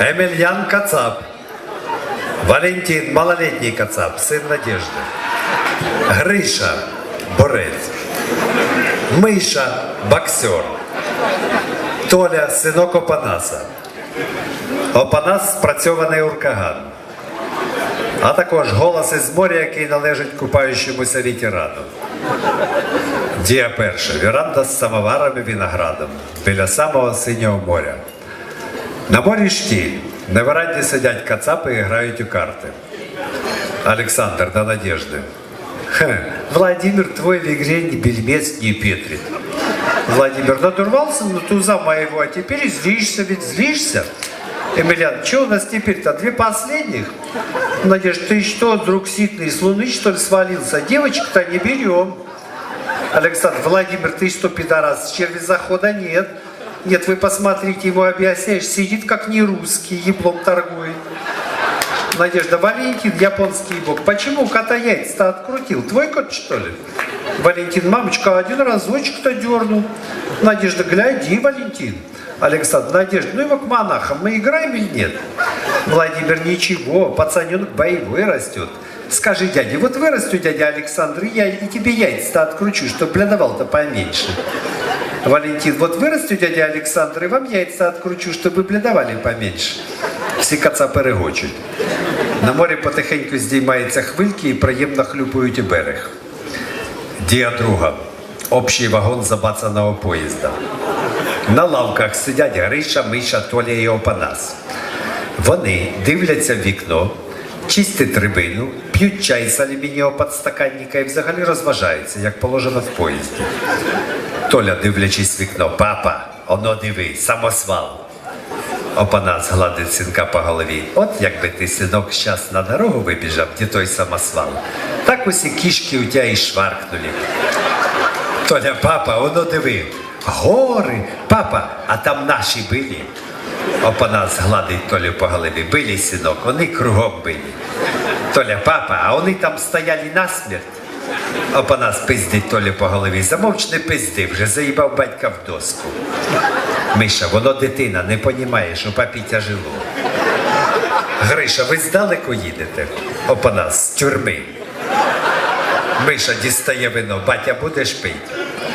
Емельян Кацап. Валентин, малолетний Кацап, сын Надежды. Гриша, борець. Миша, боксер. Толя, синок Опанаса. Опанас спрацьований уркаган. А також голос із моря, який належить купаючомуся ветерану. Дія перша. Віранда з самоваром і виноградом біля самого синього моря. На морі штіль. На веранді сидять кацапи і грають у карти. Александр до Надежды. Ха, Владимир твой в игре ни бельмец не петрит. Владимир надурвался на туза моего, а теперь и злишься, ведь злишься. Эмилиан, что у нас теперь-то? Две последних? Надежда, ты что, друг ситный, с луны, что ли, свалился? Девочек-то не берем. Александр, Владимир, ты что, пидорас, черви захода нет. Нет, вы посмотрите, его объясняешь, сидит как не русский, еблом торгует. Надежда, Валентин, японский бог. Почему кота яйца-то открутил? Твой кот, что ли? Валентин, мамочка, один разочек-то дернул. Надежда, гляди, Валентин. Александр, Надежда, ну его к монахам, мы играем или нет? Владимир, ничего, пацаненок боевой растет. Скажи, дядя, вот вырасту, дядя Александр, и я и тебе яйца-то откручу, чтобы блядовал-то поменьше. Валентин, вот вырасту, дядя Александр, и вам яйца откручу, чтобы блядовали поменьше. Всі каца перегочуть. На морі потихеньку здіймаються хвильки і приємно хлюпають у берег. Дія друга. Общий вагон забацаного поїзда. На лавках сидять Гриша, Миша, Толя і Опанас. Вони дивляться в вікно, чистять рибину, п'ють чай з алюмінієвого підстаканника і взагалі розважаються, як положено в поїзді. Толя, дивлячись вікно, папа, оно диви, самосвал. Опанас гладить синка по голові. От якби ти, синок, щас на дорогу вибіжав, де той самосвал. Так усі кішки у тя і шваркнули. Толя, папа, воно диви. Гори, папа, а там наші били. Опанас гладить Толю по голові. Били, синок, вони кругом били. Толя, папа, а вони там стояли насмерть. Опанас пиздить Толю по голові. Замовч не пизди, вже заїбав батька в доску. Миша, воно дитина, не понімає, що папі тяжело. Гриша, ви здалеку їдете? Опанас, з тюрми. Миша дістає вино, батя будеш пить?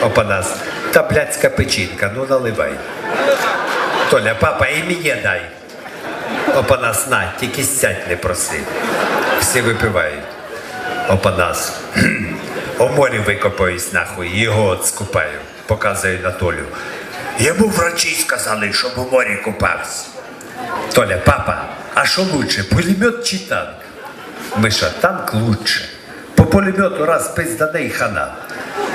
Опанас, та блядська печінка, ну наливай. Толя, папа, і мені дай. Опанас, на, тільки сядь не проси. Всі випивають. Опанас. «Кхм, У морі викопаюсь нахуй, його скупаю. Показую на Толю. Йому врачі сказали, щоб у морі купався. Толя, папа, а що лучше, пулемет чи танк? Миша, танк лучше. По пулемету раз пиздане хана.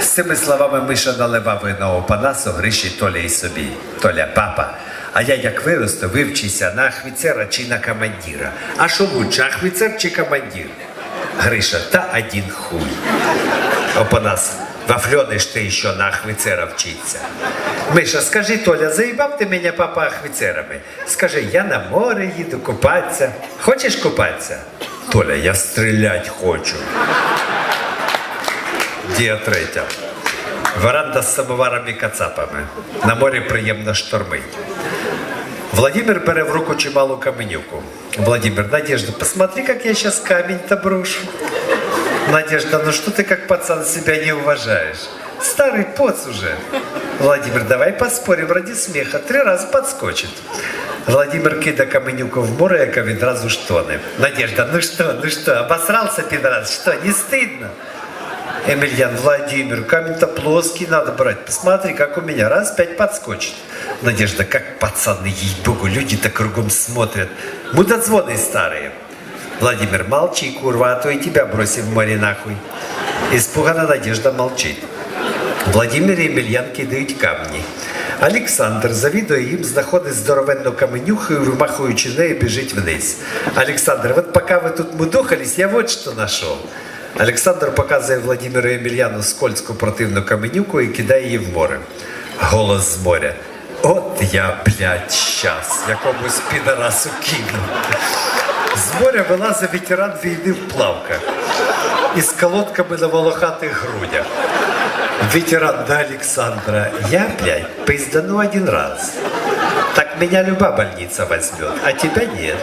З цими словами Миша наливав вино Опанасу, Гриші, Толя і собі. Толя, папа, а я як виросту, вивчися на ахвіцера чи на командира. А що лучше, ахвіцер чи командир? Гриша, та один хуй. Опанас, вафлёныш ты еще на ахвицера вчиться. Миша, скажи, Толя, заебав ти мене папа ахвицерами? Скажи, я на море їду купатися. Хочеш купатися? Толя, я стрілять хочу. Дія третя. Веранда з самоваром і кацапами. На морі приємно штормить. Владимир бере в руку чималу каменюку. Владимир, Надежда, посмотри, как я сейчас камень-то брошу. Надежда, ну что ты как пацан себя не уважаешь? Старый поц уже. Владимир, давай поспорим ради смеха. Три раза подскочит. Владимир кида каменюку в море, яка відразу ж тоне. Надежда, ну что, ну что, обосрался пидорас? Что, не стыдно? Емельян, Владимир, камень-то плоский надо брать. Посмотри, как у меня. Раз, пять подскочит. Надежда, как пацаны, ей-богу, люди-то кругом смотрят. Мудозвоны старые. Владимир, молчи, курва, а то и тебя бросим в море нахуй. Испуганно Надежда молчит. Владимир і Емельян кидають камні. Олександр завідує їм, знаходить здоровенну каменюху і, вимахуючи нею, біжить вниз. Олександр, от поки ви тут мудохались, я вот що знайшов. Олександр показує Владимиру Емельяну скользку противну каменюку і кидає її в море. Голос з моря. От я, блядь, щас, якомусь підарасу кину. З моря вилазить ветеран війни в плавках із колодками на волохатих грудях. Ветеран до Александра. Я, блядь, пиздану один раз. Так Меня любая больница возьмет, а тебя нет.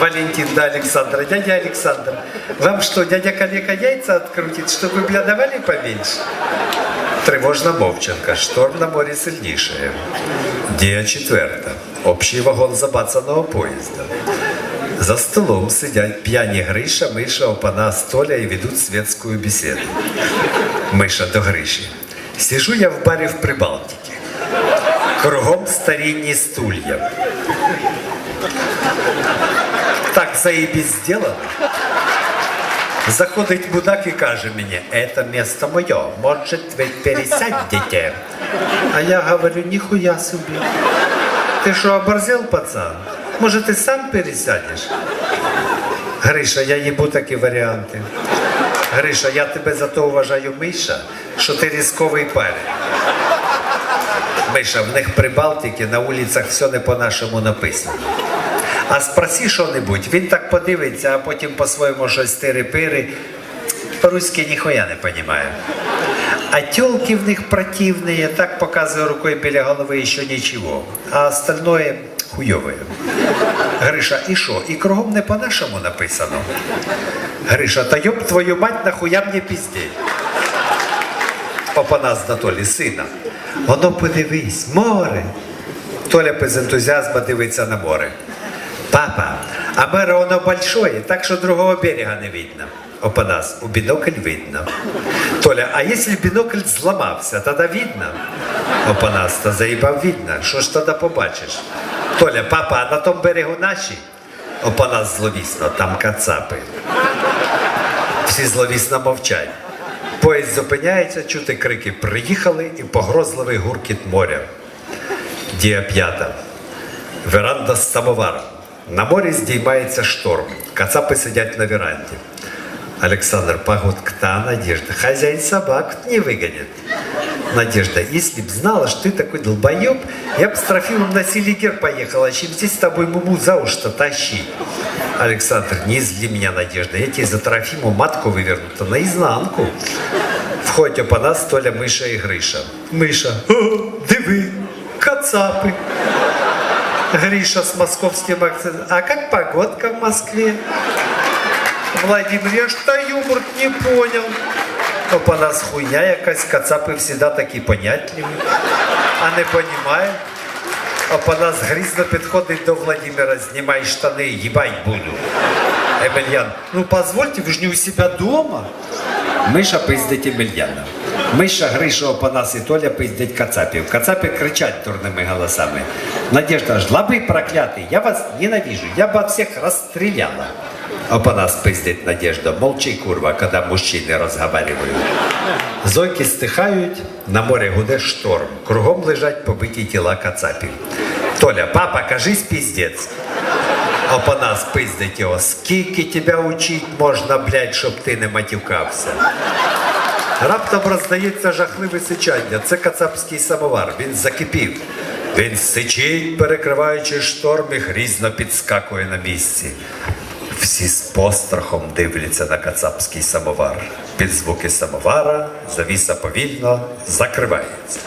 Валентин до Александра. Дядя Александр, вам что, дядя коллега яйца открутит, чтобы бля давали поменьше? Тривожна мовчанка. Шторм на морі сильніше. Дія четверта. Общий вагон забацаного поїзда. За столом сидять п'яні Гриша, Миша, Опана, Столя і ведуть светскую беседу. Миша до Гриші. Сижу я в барі в Прибалтике. Кругом старинні стулья. Так заебись сделано. Заходить мудак і каже мені, это место моє, може ви пересядете? А я говорю, ніхуя собі. Ти що, оборзел, пацан? Може, ти сам пересядеш? Гриша, я їбу такі варіанти. Гриша, я тебе за то вважаю, Миша, що ти різковий парень. Миша, в них при Балтиці на вулицях все не по-нашому написано. А спроси що-небудь, він так подивиться, а потім по-своєму щось тири-пири. По-руськи ніхуя не розуміє. А тілки в них противні, так показує рукою біля голови, що нічого. А остальное хуйове. Гриша, і що? І кругом не по-нашому написано. Гриша, та йоб твою мать, нахуя мені піздіть? Опанас Толі, сина. Воно подивись, море. Толя без ентузіазму дивиться на море. Папа, а море воно большое, так що другого берега не видно. Опанас, у бінокль видно. Толя, а якщо бінокль зламався, тоді видно? Опанас, та заїбав видно. Що ж тоді побачиш? Толя, папа, а на тому берегу наші? Опанас зловісно, там кацапи. Всі зловісно мовчать. Поїзд зупиняється, чути крики приїхали і погрозливий гуркіт моря. Дія п'ята. Веранда з самоваром. На морі здіймається шторм. Кацапи сидять на веранді. Александр Погодка, Надежда. Хозяин собак не выгонит. Надежда, если б знала, что ты такой долбоеб, я бы с Трофимом на Селигер поехала, чем здесь с тобой муму за уши тащить. Александр, не зли меня, Надежда, я тебе за Трофиму матку вывернута наизнанку. Входять опана Столя, Миша і Гриша. Миша, о, диви, кацапи. Гриша с московским акцентом. А как погодка в Москве? Владимир, я та юмор не понял. Опа нас хуйня якась, кацапи всегда такі понятливі, а не понімає. Опа нас грізно підходить до Владимира, знімай штани, їбать буду. Емельян, ну позвольте, ви ж не у себе дома. Миша пиздить Емельяна. Миша, Гриша, Опанас і Толя пиздять кацапів. Кацапи кричать дурними голосами. Надежда, жлобы проклятый, я вас ненавижу, я бы от всех расстреляла. Опанас пиздить Надежда, молчи, курва, когда мужчины разговаривают. Зойки стихають, на морі гуде шторм. Кругом лежать побиті тіла кацапів. Толя, папа, кажись піздець. Опанас пиздить його. Скільки тебе учить можна, блядь, щоб ти не матюкався. Раптом роздається жахливе сичання. Це кацапський самовар. Він закипів. Він сичить, перекриваючи шторм і грізно підскакує на місці. Всі з пострахом дивляться на кацапський самовар. Під звуки самовара завіса повільно закривається.